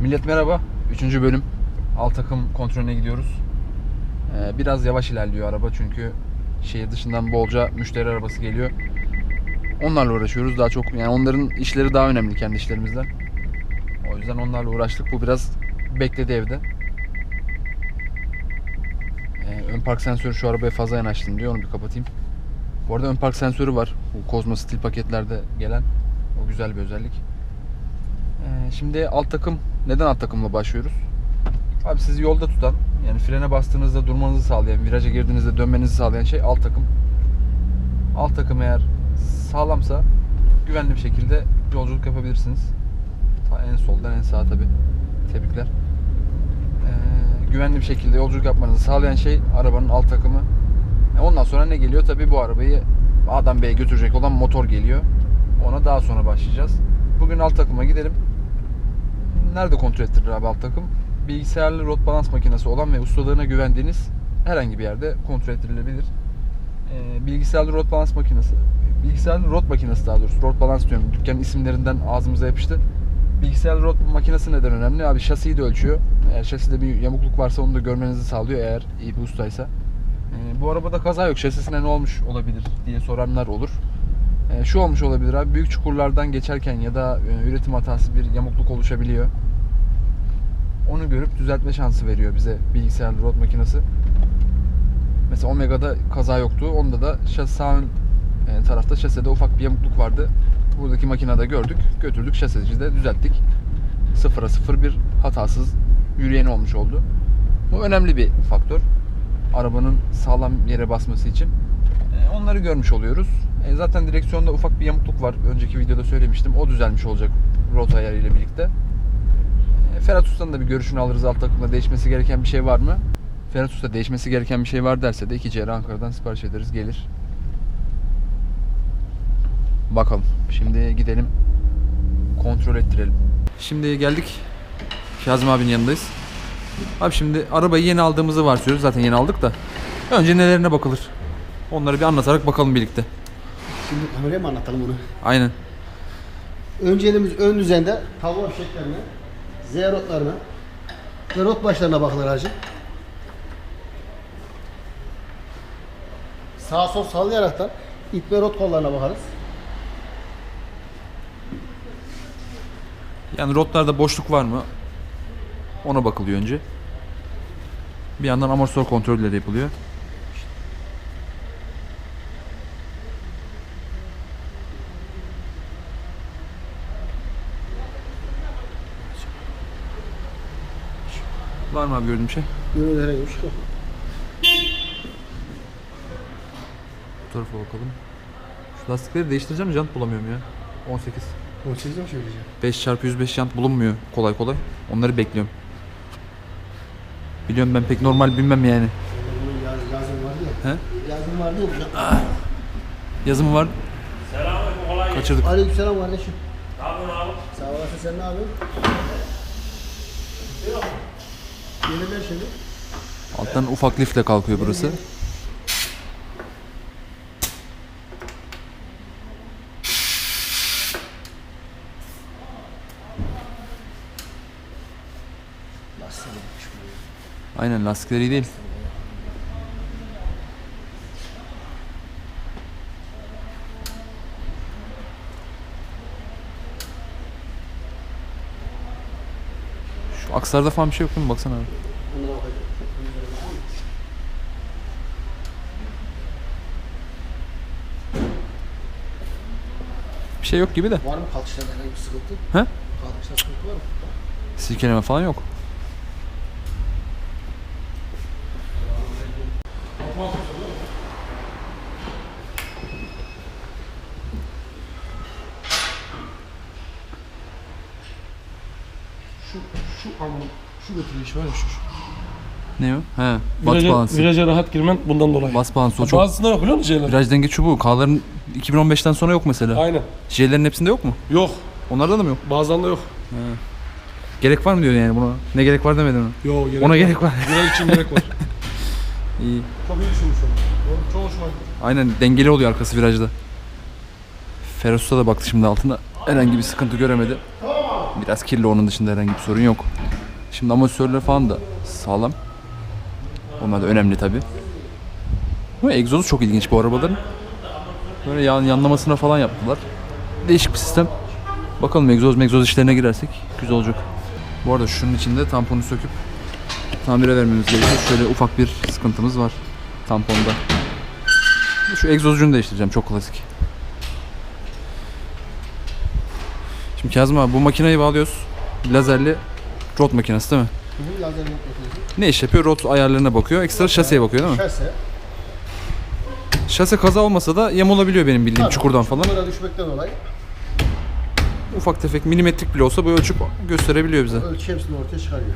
Millet merhaba. Üçüncü bölüm. Alt takım kontrolüne gidiyoruz. Ee, biraz yavaş ilerliyor araba çünkü şehir dışından bolca müşteri arabası geliyor. Onlarla uğraşıyoruz daha çok. Yani onların işleri daha önemli kendi işlerimizden. O yüzden onlarla uğraştık. Bu biraz bekledi evde. Ee, ön park sensörü şu arabaya fazla yanaştın diyor. Onu bir kapatayım. Bu arada ön park sensörü var. Bu Cosmo Steel paketlerde gelen. O güzel bir özellik. Ee, şimdi alt takım neden alt takımla başlıyoruz? Abi sizi yolda tutan yani frene bastığınızda durmanızı sağlayan, viraja girdiğinizde dönmenizi sağlayan şey alt takım. Alt takım eğer sağlamsa güvenli bir şekilde yolculuk yapabilirsiniz. Ta en soldan en sağa tabi. Tebrikler. Ee, güvenli bir şekilde yolculuk yapmanızı sağlayan şey arabanın alt takımı. E, Ondan sonra ne geliyor? Tabi bu arabayı A'dan B'ye götürecek olan motor geliyor. Ona daha sonra başlayacağız. Bugün alt takıma gidelim. Nerede kontrol ettirilir abi alt takım? Bilgisayarlı rot balans makinesi olan ve ustalığına güvendiğiniz herhangi bir yerde kontrol ettirilebilir. Ee, bilgisayarlı rot balans makinesi, bilgisayarlı rot makinesi daha doğrusu, rot balans diyorum. Dükkanın isimlerinden ağzımıza yapıştı. Bilgisayarlı rot makinesi neden önemli? Abi şasiyi de ölçüyor. Eğer şaside bir yamukluk varsa onu da görmenizi sağlıyor eğer iyi bir ustaysa. Ee, bu arabada kaza yok. Şasisine ne olmuş olabilir diye soranlar olur. Ee, şu olmuş olabilir abi. Büyük çukurlardan geçerken ya da e, üretim hatası bir yamukluk oluşabiliyor. Onu görüp düzeltme şansı veriyor bize bilgisayarlı rot makinesi. Mesela Omega'da kaza yoktu. Onda da sağ ön e, tarafta şasede ufak bir yamukluk vardı. Buradaki makinede gördük. Götürdük şasecide düzelttik. Sıfıra sıfır bir hatasız yürüyen olmuş oldu. Bu önemli bir faktör. Arabanın sağlam yere basması için. E, Onları görmüş oluyoruz. E, Zaten direksiyonda ufak bir yamukluk var. Önceki videoda söylemiştim. O düzelmiş olacak rota ayarıyla birlikte. E, Ferhat Usta'nın da bir görüşünü alırız alt takımda değişmesi gereken bir şey var mı? Ferhat Usta değişmesi gereken bir şey var derse de 2 CR Ankara'dan sipariş ederiz gelir. Bakalım. Şimdi gidelim. Kontrol ettirelim. Şimdi geldik. Kazım abinin yanındayız. Abi şimdi arabayı yeni aldığımızı varsayıyoruz. Zaten yeni aldık da. Önce nelerine bakılır? Onları bir anlatarak bakalım birlikte. Şimdi kameraya mı anlatalım bunu? Aynen. Önceliğimiz ön düzende tavla fişeklerine, Z rotlarına ve rot başlarına bakılır hacı. Sağ sol sallayaraktan ip ve rot kollarına bakarız. Yani rotlarda boşluk var mı? Ona bakılıyor önce. Bir yandan amortisör kontrolleri yapılıyor. Var mı abi gördüğüm şey? Yönü herhangi bir şey yok. Bu tarafa bakalım. Şu lastikleri değiştireceğim jant bulamıyorum ya. 18. 18 mi söyleyeceğim? 5 çarpı 105 jant bulunmuyor kolay kolay. Onları bekliyorum. Biliyorum ben pek normal bilmem yani. Bunun yaz, yazım vardı ya. He? Yazım vardı ya. Yazımı var. Selamünaleyküm kolay gelsin. Kaçırdık. Aleykümselam kardeşim. Ne yapıyorsun abi? Sağ olasın sen ne yapıyorsun? Yeniler şimdi. Alttan ufak lifle kalkıyor burası. Bu. Aynen lastikleri değil. Şu akslarda falan bir şey yok mi? Baksana abi. Şey yok gibi de. Var mı kalkışlarda herhangi bir sıkıntı? He? Kalkışta sıkıntı var mı? Silkeleme falan yok. Şu, şu an şu götürüş var ya şu. şu. Ne o? He. Bas Viraja, balansı. viraja rahat girmen bundan dolayı. Bas balansı o çok. Bazısında yok biliyor musun şeyler? Viraj denge çubuğu. K'ların 2015'ten sonra yok mesela. Aynen. J'lerin hepsinde yok mu? Yok. Onlarda da mı yok? Bazen de yok. Gerek var mı diyor yani buna? Ne gerek var demedin mi? Yok gerek Ona var. gerek var. Viraj için gerek var. İyi. Çok iyi düşünmüş onu. Çok hoşuma gitti. Aynen dengeli oluyor arkası virajda. Usta da baktı şimdi altına. Herhangi bir sıkıntı göremedi. Biraz kirli onun dışında herhangi bir sorun yok. Şimdi amortisörler falan da sağlam. Onlar da önemli tabi. Bu egzozu çok ilginç bu arabaların. Böyle yan, yanlamasına falan yaptılar. Değişik bir sistem. Bakalım egzoz megzoz işlerine girersek güzel olacak. Bu arada şunun içinde tamponu söküp tamire vermemiz gerekiyor. Şöyle ufak bir sıkıntımız var tamponda. Şu egzozcunu değiştireceğim çok klasik. Şimdi Kazım abi bu makineyi bağlıyoruz. Lazerli rot makinesi değil mi? Bu lazer makinesi. Ne iş yapıyor? Rot ayarlarına bakıyor. Ekstra şaseye bakıyor değil mi? Şase. Şase kaza olmasa da yem olabiliyor benim bildiğim Tabii, çukurdan falan. Çukura düşmekten dolayı Ufak tefek milimetrik bile olsa bu ölçüp gösterebiliyor bize. ölçü hepsini ortaya çıkarıyor.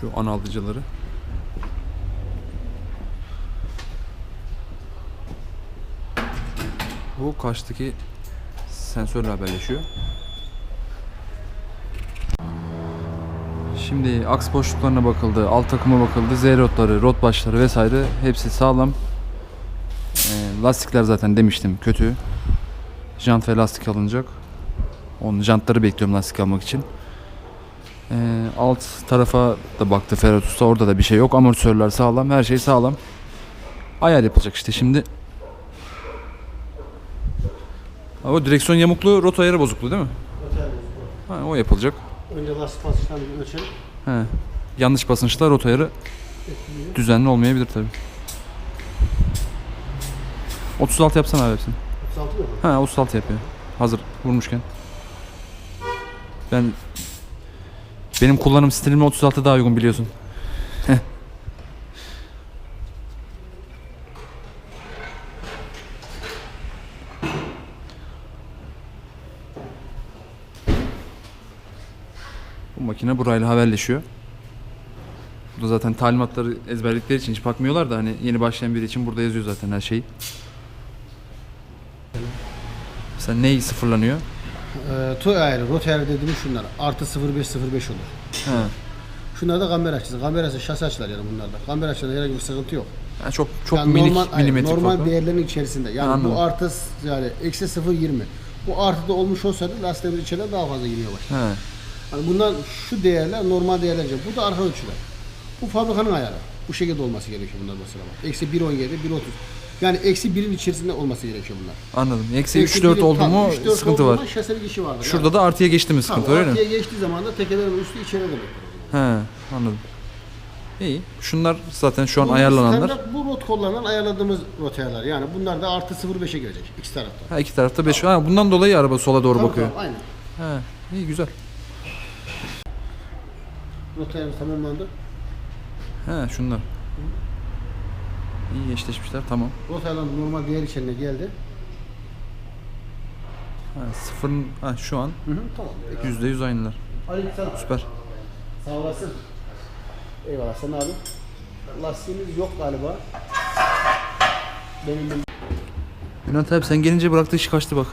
Şu ana alıcıları. Bu karşıdaki sensörle haberleşiyor. Şimdi aks boşluklarına bakıldı, alt takıma bakıldı, Z rotları, rot başları vesaire hepsi sağlam. Ee, lastikler zaten demiştim kötü. Jant ve lastik alınacak. Onun jantları bekliyorum lastik almak için. Ee, alt tarafa da baktı Ferhat Usta. Orada da bir şey yok. Amortisörler sağlam. Her şey sağlam. Ayar yapılacak işte şimdi. O direksiyon yamuklu, rot ayarı bozuklu değil mi? Ha, o yapılacak. Önce lastik basınçlarını bir ölçelim. He. Yanlış basınçla rot ayarı düzenli olmayabilir tabi. 36 yapsana abi hepsini. 36 mı? Ha 36 yapıyor. Hazır vurmuşken. Ben benim kullanım stilime 36 daha uygun biliyorsun. Bu makine burayla haberleşiyor. Bu da zaten talimatları ezberledikleri için hiç bakmıyorlar da hani yeni başlayan biri için burada yazıyor zaten her şey. Mesela neyi sıfırlanıyor? Ee, toy ayarı, rot ayarı dediğimiz şunlar. Artı 0505 olur. He. Şunlarda kamera açısı. Kamerası şasi açılar yani bunlarda. Kamera açılarda herhangi bir sıkıntı yok. Yani çok çok yani minik normal, milimetrik normal fark var. değerlerin içerisinde. Yani Anladım. bu artı yani eksi 0.20. Bu artıda olmuş olsaydı lastiğimiz içeriden daha fazla iniyor başlar. He. Yani bunlar şu değerler normal değerler. Bu da arka ölçüler. Bu fabrikanın ayarı. Bu şekilde olması gerekiyor bunlar mesela. bak. Eksi 1.17, 1.30. Yani eksi 1'in içerisinde olması gerekiyor bunlar. Anladım. Eksi Eksi 3-4 birin oldu mu 3-4 sıkıntı var. Şaselik işi vardır. Şurada da artıya geçti mi sıkıntı Tamam, öyle mi? Artıya geçtiği zaman da tekelerin üstü içeri demektir. He, anladım. İyi. Şunlar zaten şu an Bunlar ayarlananlar. standart Bu rot kollarından ayarladığımız rot ayarlar. Yani bunlar da artı 0.5'e girecek iki tarafta. Ha iki tarafta 5. Ha bundan dolayı araba sola doğru Tamam, bakıyor. tamam, aynen. He, iyi güzel. Rot ayarımız tamamlandı. He, şunlar. İyi eşleşmişler. Tamam. Rot ayarlarımız normal değer içerisine geldi. Ha, sıfırın ha, şu an Hı hı, tamam. yüzde yüz aynılar. Aleykümselam. Süper. Sağ olasın. Eyvallah sen abi. Lastiğimiz yok galiba. Benim bildiğim- Bülent abi sen gelince bıraktı işi kaçtı bak.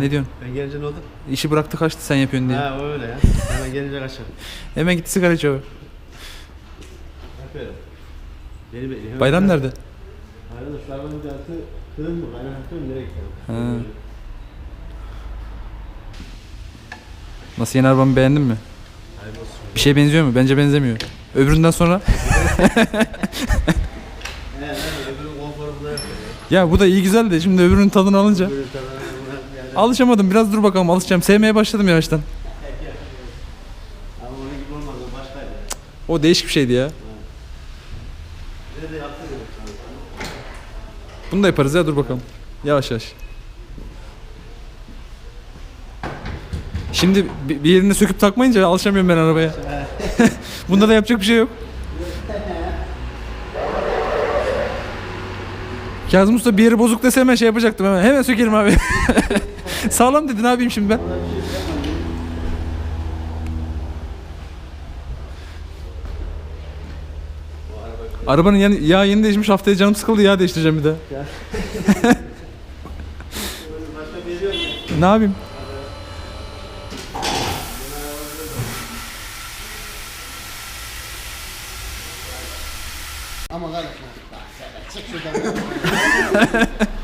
Ne diyorsun? Ben gelince ne oldu? İşi bıraktı kaçtı sen yapıyorsun diye. Ha öyle ya. Hemen gelince kaçar. Hemen gitti sigara içiyor. Aferin. Beni bekliyor. Bayram nerede? Aynen şu arabanın altı kırın mı? Aynen hakkım nereye gidelim? Ha. Nasıl yeni arabamı beğendin mi? Bir şey benziyor mu? Bence benzemiyor. Öbüründen sonra ya bu da iyi güzel de şimdi öbürünün tadını alınca Öbürün tadına yani. Alışamadım. Biraz dur bakalım alışacağım. Sevmeye başladım yavaştan. Ama onun gibi olmaz o başkaydı. O değişik bir şeydi ya. Bunu da yaparız ya dur bakalım. Yavaş yavaş. Şimdi bi- bir yerini söküp takmayınca alışamıyorum ben arabaya. Bunda da yapacak bir şey yok. Kazım Usta bir yeri bozuk dese hemen şey yapacaktım hemen. Hemen sökerim abi. Sağlam dedi ne yapayım şimdi ben? Arabanın yani yağ yeni değişmiş haftaya canım sıkıldı yağ değiştireceğim bir de. Ne yapayım? Ama kardeşim Çık şuradan.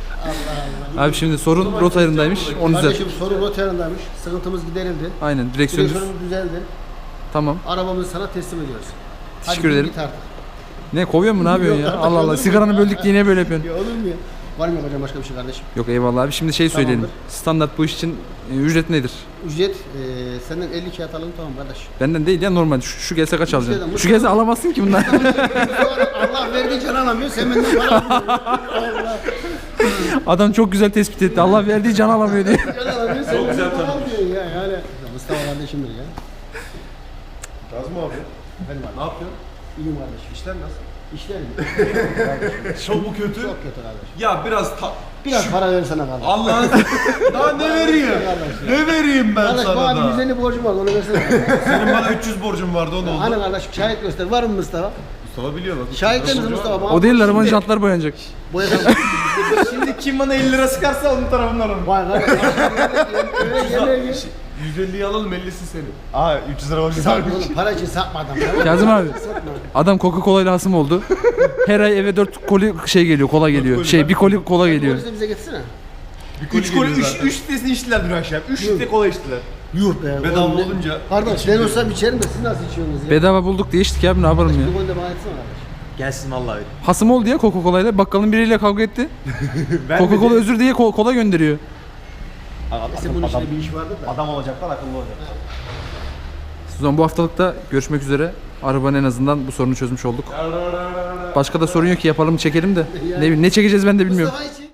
Abi şimdi sorun rota ayarındaymış. Onu düzelt. Kardeşim sorun rotarındaymış. Sıkıntımız giderildi. Aynen direksiyon düz. Direksiyonumuz düzeldi. Tamam. Arabamızı sana teslim ediyoruz. Teşekkür Hadi ederim. Git artık. Ne kovuyor mu ne yapıyorsun ya? Allah Allah. Sigaranı böldük diye niye böyle yapıyorsun? Ya olur mu ya? Var mı yapacağım başka bir şey kardeşim? Yok eyvallah abi. Şimdi şey söyleyelim. Tamamdır. Standart bu iş için e, ücret nedir? Ücret e, senden 50 kağıt alalım tamam kardeş. Benden değil ya normal. Şu, şu gelse kaç alacaksın? Şu gelse alamazsın ki bundan. Allah verdiği can alamıyor sen benden para almıyorsun. Allah. Adam çok güzel tespit etti. Allah verdiği can alamıyor diye. Can alamıyor benden para almıyorsun ya yani. Mustafa kardeşimdir ya. Kazım abi. Abi. Ne yapıyorsun? İyiyim kardeşim. İşler nasıl? İşler mi? Çok mu kötü? Çok kötü kardeşim. Ya biraz ta... Biraz para versene kardeşim. Allah'ın... daha ne vereyim? ne vereyim ben Kardeş sana da? 150 borcum var onu versene. Senin bana 300 borcun vardı o ne oldu? hani kardeşim şahit göster. Var mı Mustafa? Mustafa biliyor bak. Şahit misin Mustafa? O değil arabanın Şimdi- jantları boyanacak. Kim bana 50 lira sıkarsa onun tarafından alırım. Vay. Yemeğe gel. 150'yi alalım 50'si senin. Aa 300 lira borcun Satma oğlum para için satma adam. Kazım abi. Adam Coca-Cola ile hasım oldu. Her ay eve 4 koli şey geliyor, kola geliyor. koli Şey bir koli kola geliyor. Bize getirsene. 3 gol 3 3 litresini içtiler dün akşam. 3 litre kola içtiler. Yuh be. Bedava oğlum olunca- Kardeş ben olsam içerim de siz nasıl içiyorsunuz ya? Bedava bulduk diye içtik abi ne yapalım ya. Bir gol de bana etsene kardeş. Gelsin vallahi. Hasım oldu ya Coca-Cola ile. Bakkalın biriyle kavga etti. Ben Coca-Cola özür diye ko- kola gönderiyor. Neyse bunun içinde bir iş vardır da. Adam olacaklar akıllı olacak. O zaman bu haftalıkta görüşmek üzere. Arabanın en azından bu sorunu çözmüş olduk. Başka da sorun yok ki yapalım çekelim de. Ne, ne çekeceğiz ben de bilmiyorum. Mustafa için